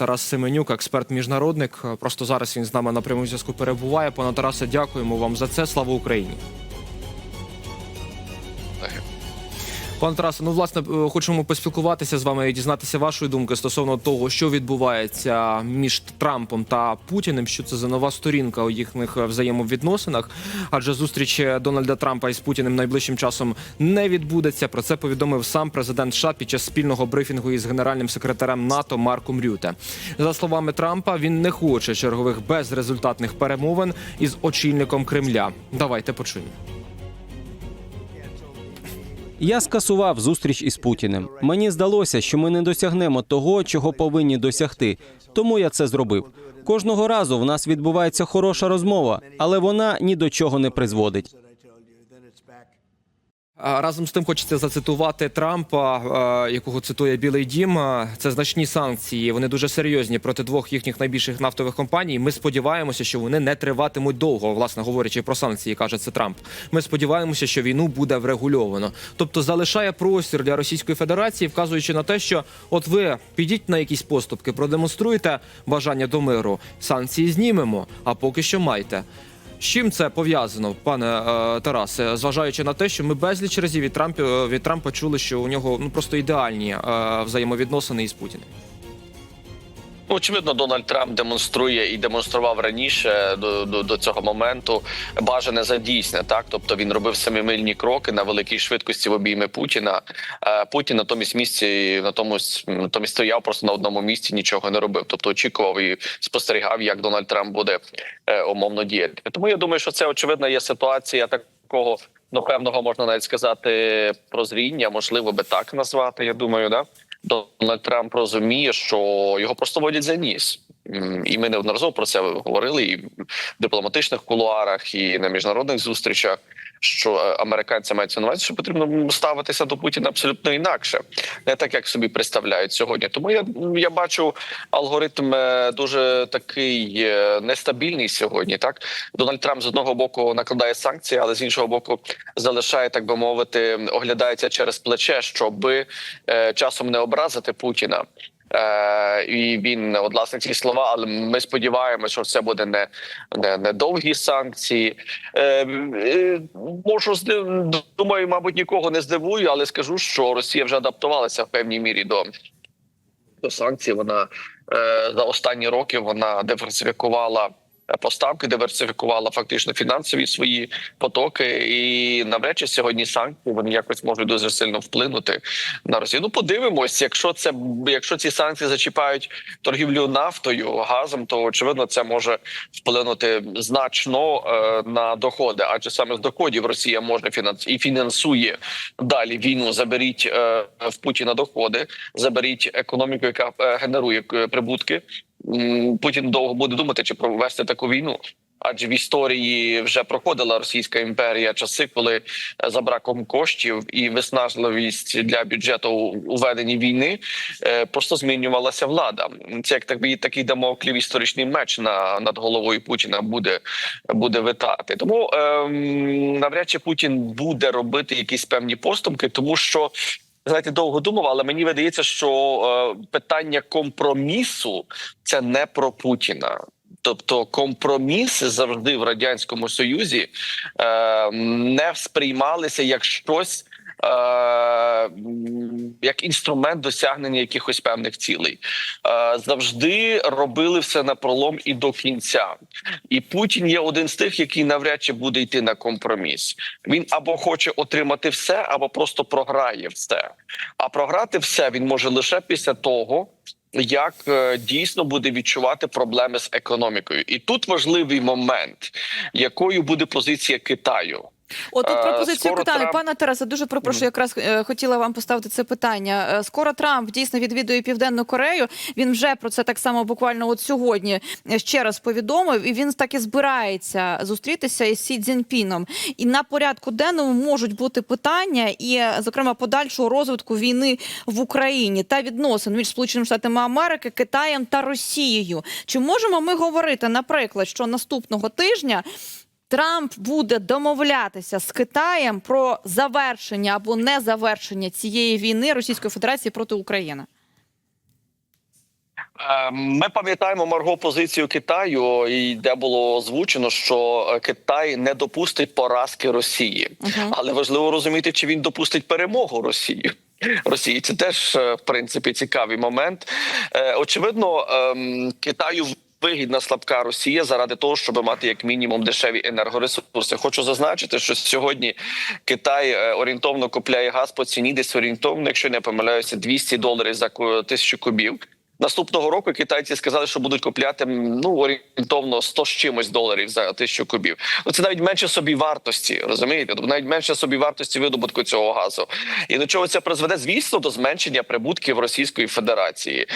Тарас Семенюк, експерт міжнародник. Просто зараз він з нами на прямому зв'язку перебуває. Пане Тарасе, дякуємо вам за це. Слава Україні. Пане Тарасе, ну власне е, хочемо поспілкуватися з вами і дізнатися вашої думки стосовно того, що відбувається між Трампом та Путіним. Що це за нова сторінка у їхніх взаємовідносинах? Адже зустріч Дональда Трампа із Путіним найближчим часом не відбудеться. Про це повідомив сам президент США під час спільного брифінгу із генеральним секретарем НАТО Марком Рюте. За словами Трампа, він не хоче чергових безрезультатних перемовин із очільником Кремля. Давайте почуємо. Я скасував зустріч із Путіним. Мені здалося, що ми не досягнемо того, чого повинні досягти. Тому я це зробив. Кожного разу в нас відбувається хороша розмова, але вона ні до чого не призводить. Разом з тим хочеться зацитувати Трампа, якого цитує Білий Дім. Це значні санкції. Вони дуже серйозні проти двох їхніх найбільших нафтових компаній. Ми сподіваємося, що вони не триватимуть довго. Власне говорячи про санкції, каже це Трамп. Ми сподіваємося, що війну буде врегульовано. Тобто залишає простір для Російської Федерації, вказуючи на те, що от ви підіть на якісь поступки, продемонструйте бажання до миру. Санкції знімемо. А поки що майте. З чим це пов'язано, пане е, Тарасе, зважаючи на те, що ми безліч разів від Трампа від Трампа чули, що у нього ну просто ідеальні е, взаємовідносини із Путіним. Ну, Очевидно, Дональд Трамп демонструє і демонстрував раніше до, до, до цього моменту бажане за дійсне. Так, тобто він робив семимильні кроки на великій швидкості в обійми Путіна. Е, Путін на тому місці на тому натомість стояв просто на одному місці, нічого не робив. Тобто очікував і спостерігав, як Дональд Трамп буде е, умовно діяти. Тому я думаю, що це очевидно є ситуація такого. Ну, певного можна навіть сказати прозріння, можливо би так назвати. Я думаю, да Дональд Трамп розуміє, що його просто водять за ніс. І ми неодноразово про це говорили і в дипломатичних кулуарах, і на міжнародних зустрічах. Що е, американці мають на увазі, що потрібно ставитися до Путіна абсолютно інакше, не так як собі представляють сьогодні. Тому я я бачу алгоритм е, дуже такий е, нестабільний сьогодні. Так Дональд Трамп з одного боку накладає санкції, але з іншого боку залишає, так би мовити, оглядається через плече, щоби е, часом не образити Путіна. Е, і він от власне ці слова, але ми сподіваємося, що це буде не, не, не довгі санкції. Е, е, можу думаю, мабуть, нікого не здивую, але скажу, що Росія вже адаптувалася в певній мірі до, до санкцій. Вона е, за останні роки вона диверсифікувала. Поставки диверсифікувала фактично фінансові свої потоки, і навряд чи сьогодні санкції вони якось можуть дуже сильно вплинути на Росію. Ну подивимось, якщо це якщо ці санкції зачіпають торгівлю нафтою, газом, то очевидно це може вплинути значно е, на доходи. Адже саме з доходів Росія може фінанс і фінансує далі війну. Заберіть е, в Путіна доходи, заберіть економіку, яка е, генерує е, прибутки. Путін довго буде думати, чи провести таку війну. Адже в історії вже проходила Російська імперія часи, коли е, за браком коштів і виснажливість для бюджету у веденні війни е, просто змінювалася влада. Це як такий такий дамоклів історичний меч на над головою Путіна буде буде витати. Тому ем, навряд чи Путін буде робити якісь певні поступки, тому що. Знаєте, довго думав, але мені видається, що е, питання компромісу це не про Путіна. Тобто компроміси завжди в радянському союзі е, не сприймалися як щось. Е, Як інструмент досягнення якихось певних цілей Е, завжди робили все на пролом і до кінця, і Путін є один з тих, який навряд чи буде йти на компроміс. Він або хоче отримати все, або просто програє все. А програти все він може лише після того, як е, дійсно буде відчувати проблеми з економікою, і тут важливий момент, якою буде позиція Китаю. От тут Е, пропозиція скоро питання. Трамп- Пане Тарасе, дуже прошу, якраз е, хотіла вам поставити це питання. Е, Скоро Трамп дійсно відвідує Південну Корею. Він вже про це так само буквально от сьогодні ще раз повідомив, і він так і збирається зустрітися із Сі Цзіньпіном. І на порядку денному можуть бути питання, і, зокрема, подальшого розвитку війни в Україні та відносин між Сполученими Штатами Америки, Китаєм та Росією. Чи можемо ми говорити, наприклад, що наступного тижня? Трамп буде домовлятися з Китаєм про завершення або не завершення цієї війни Російської Федерації проти України. Е, Ми пам'ятаємо Марго позицію Китаю, і де було озвучено, що е, Китай не допустить поразки Росії, але важливо розуміти, чи він допустить перемогу Росії. Росії це теж е, в принципі цікавий момент. Е, Очевидно, ем, Китаю. Вигідна слабка Росія заради того, щоб мати як мінімум дешеві енергоресурси. Хочу зазначити, що сьогодні Китай е, орієнтовно купляє газ по ціні десь орієнтовно, якщо не помиляюся, 200 доларів за тисячу кубів. Наступного року китайці сказали, що будуть купляти ну орієнтовно 100 з чимось доларів за тисячу кубів. Ну це навіть менше собі вартості, розумієте? Тобто навіть менше собі вартості видобутку цього газу. І до чого це призведе? Звісно, до зменшення прибутків Російської Федерації.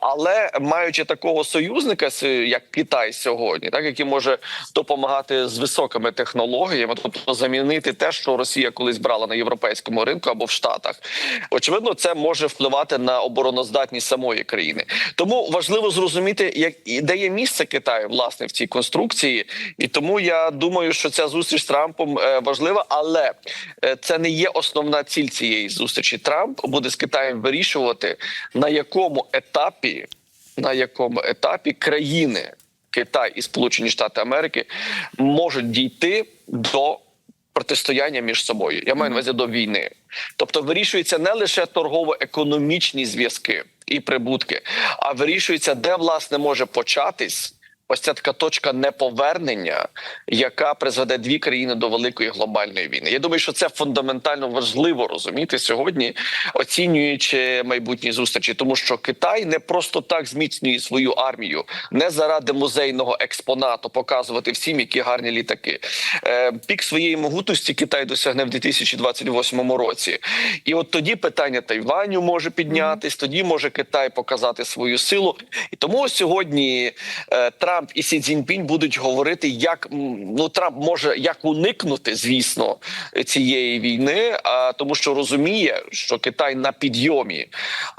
Але маючи такого союзника, як Китай сьогодні, так який може допомагати з високими технологіями, тобто замінити те, що Росія колись брала на європейському ринку або в Штатах. Очевидно, це може впливати на обороноздатність самої країни. Тому важливо зрозуміти, як де є місце Китаю власне в цій конструкції, і тому я думаю, що ця зустріч з Трампом е, важлива, але е, це не є основна ціль цієї зустрічі. Трамп буде з Китаєм вирішувати на якому етапі, на якому етапі країни Китай і Сполучені Штати Америки можуть дійти до протистояння між собою. Я маю на увазі до війни. Тобто вирішується не лише торгово-економічні зв'язки і прибутки, а вирішується, де власне може початись. Ось ця така точка неповернення, яка призведе дві країни до великої глобальної війни. Я думаю, що це фундаментально важливо розуміти сьогодні, оцінюючи майбутні зустрічі, тому що Китай не просто так зміцнює свою армію, не заради музейного експонату показувати всім, які гарні літаки. Е, Пік своєї могутності Китай досягне в 2028 році, і от тоді питання Тайваню може піднятись. Тоді може Китай показати свою силу. І тому сьогодні е, Трамп і Сі Цзіньпінь будуть говорити, як ну Трамп може як уникнути, звісно, цієї війни, а тому, що розуміє, що Китай на підйомі.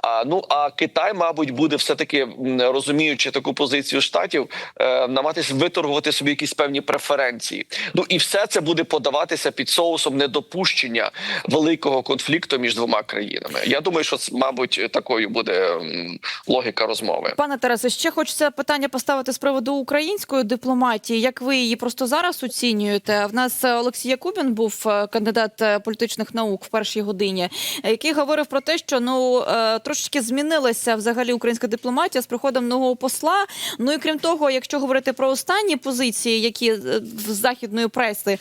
А ну а Китай, мабуть, буде все таки розуміючи таку позицію штатів, е, намагатись виторгувати собі якісь певні преференції. Ну і все це буде подаватися під соусом недопущення великого конфлікту між двома країнами. Я думаю, що мабуть, такою буде логіка розмови. Пане Тарасе, ще хочеться питання поставити з приводу української дипломатії. Як ви її просто зараз оцінюєте? В нас Олексій Якубін був е, кандидат е, політичних наук в першій годині, який говорив про те, що ну е, трошечки змінилася взагалі українська дипломатія з приходом нового посла. Ну і крім того, якщо говорити про останні позиції, які в західної преси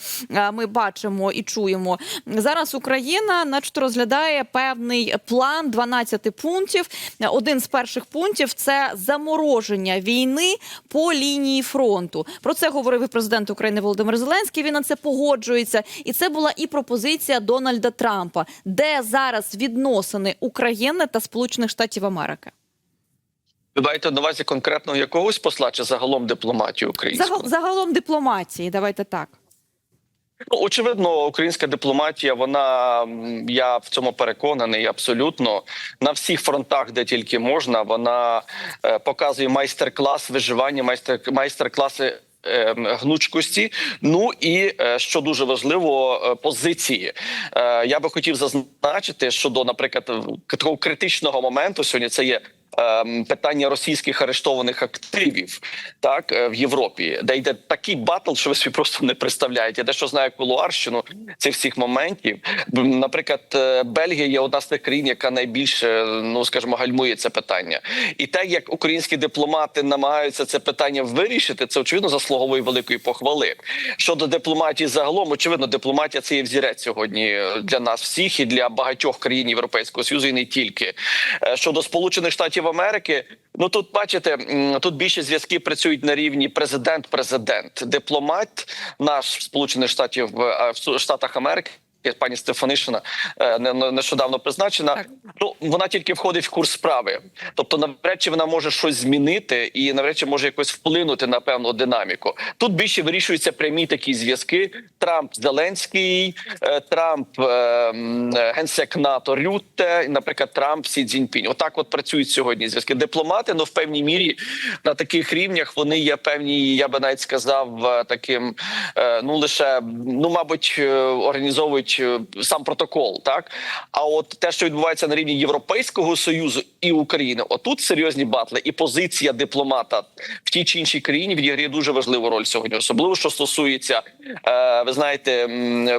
ми бачимо і чуємо, зараз Україна, начебто, розглядає певний план 12 пунктів. Один з перших пунктів це замороження війни по лінії фронту. Про це говорив і президент України Володимир Зеленський. Він на це погоджується, і це була і пропозиція Дональда Трампа, де зараз відносини України та Сполучених Штатів Америки. Ви маєте на увазі конкретно якогось посла чи загалом дипломатії України? Загал, загалом дипломатії. Давайте так. Ну, очевидно, українська дипломатія, вона я в цьому переконаний абсолютно на всіх фронтах, де тільки можна, вона е, показує майстер-клас виживання, майстер майстер-класи. е, Гнучкості, ну і е, що дуже важливо, е, позиції. Е, Я би хотів зазначити, що до, наприклад, такого критичного моменту сьогодні це є ем, питання російських арештованих активів, так е, в Європі, де йде такий батл, що ви собі просто не представляєте. Я дещо знаю кулуарщину цих всіх моментів. Наприклад, е, Бельгія є одна з тих країн, яка найбільше ну скажімо, гальмує це питання, і те, як українські дипломати намагаються це питання вирішити, це очевидно заслуговує великої похвали. Щодо дипломатії, загалом очевидно, дипломатія це є взірець сьогодні е, для нас всіх і для багатьох країн Європейського союзу, і не тільки щодо Сполучених Штатів Америки. Ну тут бачите, тут більше зв'язки працюють на рівні президент-президент, дипломат наш Сполучених Штатів в Штатах Америки. Пані Стефанишина е, не- не- нещодавно призначена. Так. Ну вона тільки входить в курс справи. Тобто, навряд чи вона може щось змінити і навряд чи може якось вплинути на певну динаміку. Тут більше вирішуються прямі такі зв'язки: Трамп Зеленський, е, Трамп е, генсек НАТО Рютте, і, наприклад, Трамп Сі Цзіньпінь. Отак от працюють сьогодні зв'язки. Дипломати, ну в певній мірі на таких рівнях вони є певні, я би навіть сказав, таким, ну лише ну, мабуть, організовують навіть е, сам протокол, так а от те, що відбувається на рівні Європейського союзу і України, отут серйозні батли, і позиція дипломата в тій чи іншій країні відіграє дуже важливу роль сьогодні, особливо що стосується, е, ви знаєте,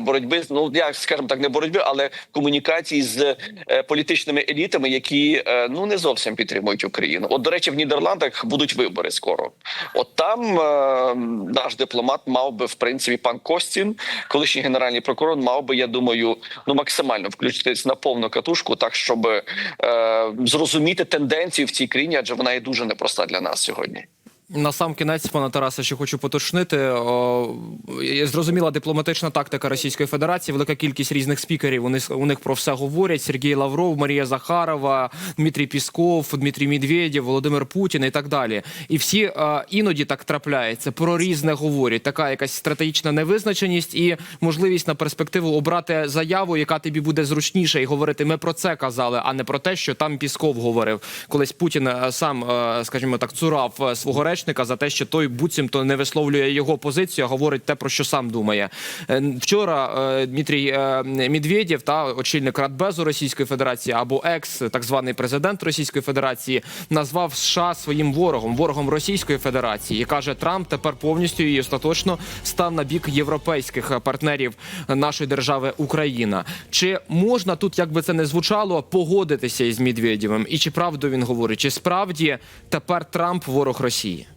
боротьби ну як скажімо так, не боротьби, але комунікації з е, політичними елітами, які ну не зовсім підтримують Україну. От до речі, в Нідерландах будуть вибори скоро. От там наш дипломат мав би в принципі пан Костін, колишній генеральний прокурор, мав би, я думаю, ну максимально включитись на повну катушку, так щоб е, зрозуміти тенденцію в цій країні, адже вона є дуже непроста для нас сьогодні. На сам кінець, пане Тарасе, ще хочу поточнити. Зрозуміла дипломатична тактика Російської Федерації. Велика кількість різних спікерів. Вони у них про все говорять. Сергій Лавров, Марія Захарова, Дмитрій Пісков, Дмитрій Медведєв, Володимир Путін і так далі. І всі е, іноді так трапляється. Про різне говорять. Така якась стратегічна невизначеність і можливість на перспективу обрати заяву, яка тобі буде зручніше, і говорити. Ми про це казали, а не про те, що там Пісков говорив. Колись Путін е, сам, е, скажімо так, цурав свого речника за те, що той буцімто не висловлює його позицію, а говорить те, про що сам думає. Е, Вчора е, Дмитрій е, Медведєв, та очільник Радбезу Російської Федерації або екс так званий президент Російської Федерації, назвав США своїм ворогом, ворогом Російської Федерації. І каже, Трамп тепер повністю і остаточно став на бік європейських партнерів нашої держави Україна. Чи можна тут, як би це не звучало, погодитися із Медведєвим? І чи правду він говорить? Чи справді тепер Трамп ворог Росії?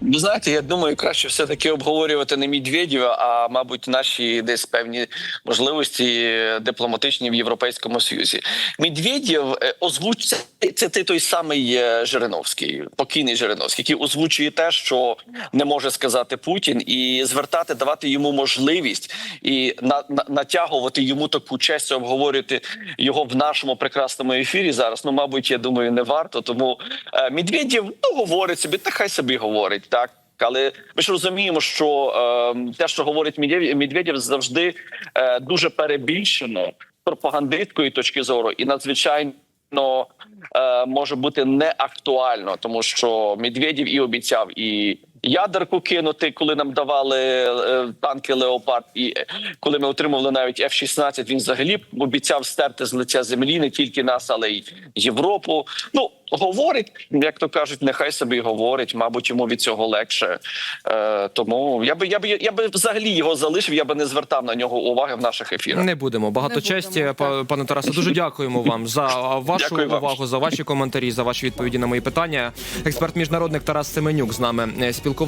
Ви знаєте, я думаю, краще все таки обговорювати не Медведєва, а мабуть, наші десь певні можливості дипломатичні в Європейському Союзі. Медведєв е, озвучує це ти той самий е, Жириновський, покійний Жириновський, який озвучує те, що не може сказати Путін, і звертати, давати йому можливість і на, на натягувати йому таку честь обговорювати його в нашому прекрасному ефірі зараз. Ну, мабуть, я думаю, не варто. Тому е, Медведєв ну говорить собі, та хай собі говорить так. Але ми ж розуміємо, що е, те, що говорить Медведєв, завжди е, дуже перебільшено пропагандистської точки зору, і надзвичайно е, може бути неактуально, тому що Медведєв і обіцяв і ядерку кинути, коли нам давали е, танки Леопард, і е, коли ми отримували навіть F-16, він взагалі обіцяв стерти з лиця землі не тільки нас, але й Європу. Ну говорить, як то кажуть, нехай собі говорить. Мабуть, йому від цього легше. Е, тому я би я би я би взагалі його залишив. Я би не звертав на нього уваги в наших ефірах. Не будемо. Багато Не честі, будемо, пане Тарасе. Дуже дякуємо вам за вашу Дякую вам. увагу, за ваші коментарі, за ваші відповіді на мої питання. Експерт міжнародник Тарас Семенюк з нами е, спілкувався.